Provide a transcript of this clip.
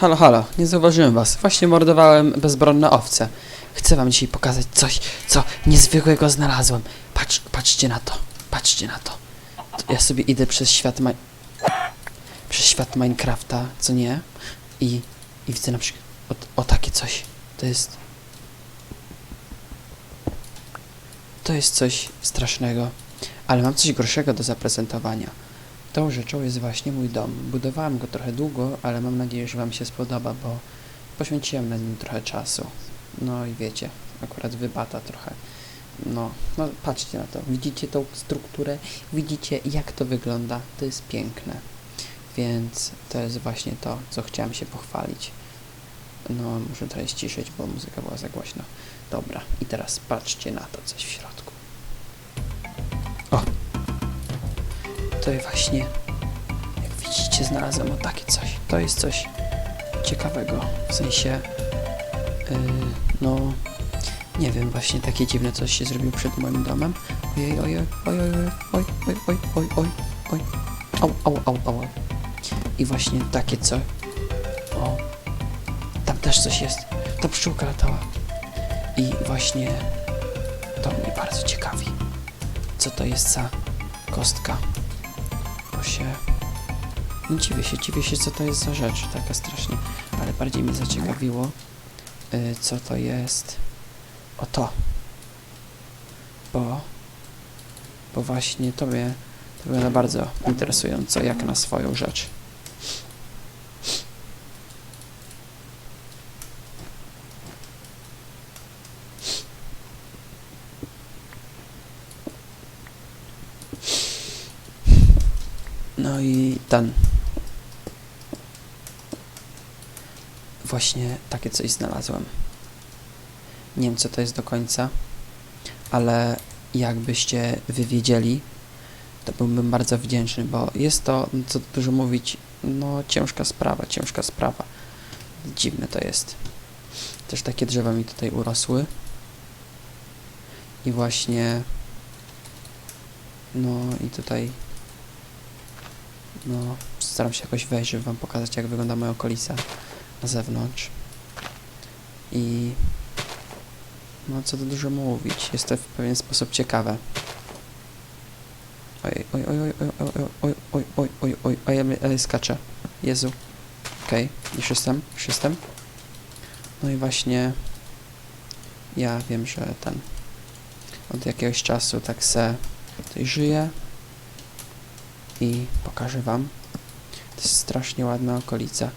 Halo, halo, nie zauważyłem was. Właśnie mordowałem bezbronne owce. Chcę wam dzisiaj pokazać coś, co niezwykłego znalazłem. Patrz, patrzcie na to. Patrzcie na to. Ja sobie idę przez świat ma... przez świat Minecrafta, co nie? I, i widzę na przykład o, o takie coś. To jest... To jest coś strasznego. Ale mam coś gorszego do zaprezentowania. Tą rzeczą jest właśnie mój dom. Budowałem go trochę długo, ale mam nadzieję, że Wam się spodoba, bo poświęciłem na nim trochę czasu. No i wiecie, akurat wybata trochę. No, no patrzcie na to. Widzicie tą strukturę? Widzicie jak to wygląda? To jest piękne. Więc to jest właśnie to, co chciałem się pochwalić. No, muszę trochę ściszyć, bo muzyka była za głośno. Dobra, i teraz patrzcie na to, coś w środku. Jest właśnie, jak widzicie, znalazłem o takie coś. To jest coś ciekawego. W sensie, yy, no, nie wiem, właśnie takie dziwne coś się zrobiło przed moim domem. Ojej, ojej, ojej, oj, oj, oj, oj, oj, oj, au, au, au, au. I właśnie takie coś. O, tam też coś jest. Ta pszczółka latała. I właśnie to mnie bardzo ciekawi. Co to jest za kostka? Bo się... No dziwię się, dziwię się, co to jest za rzecz, taka strasznie. Ale bardziej mnie zaciekawiło, y, co to jest... O to. Bo... Bo właśnie to. To wygląda bardzo interesująco, jak na swoją rzecz. No i ten. Właśnie takie coś znalazłem. Nie wiem, co to jest do końca, ale jakbyście wy wiedzieli, to byłbym bardzo wdzięczny, bo jest to, co dużo mówić, no ciężka sprawa, ciężka sprawa. Dziwne to jest. Też takie drzewa mi tutaj urosły. I właśnie, no i tutaj no, staram się jakoś wejść, żeby wam pokazać, jak wygląda moja okolica na zewnątrz. I no, co tu dużo mówić, jest to w pewien sposób ciekawe. Oj, oj, oj, oj, oj, oj, oj, oj, oj, oj, oj, oj, skaczę. Jezu. Okej, już jestem, już jestem. No i właśnie ja wiem, że ten od jakiegoś czasu tak se tutaj żyję i pokażę wam. To jest strasznie ładna okolica.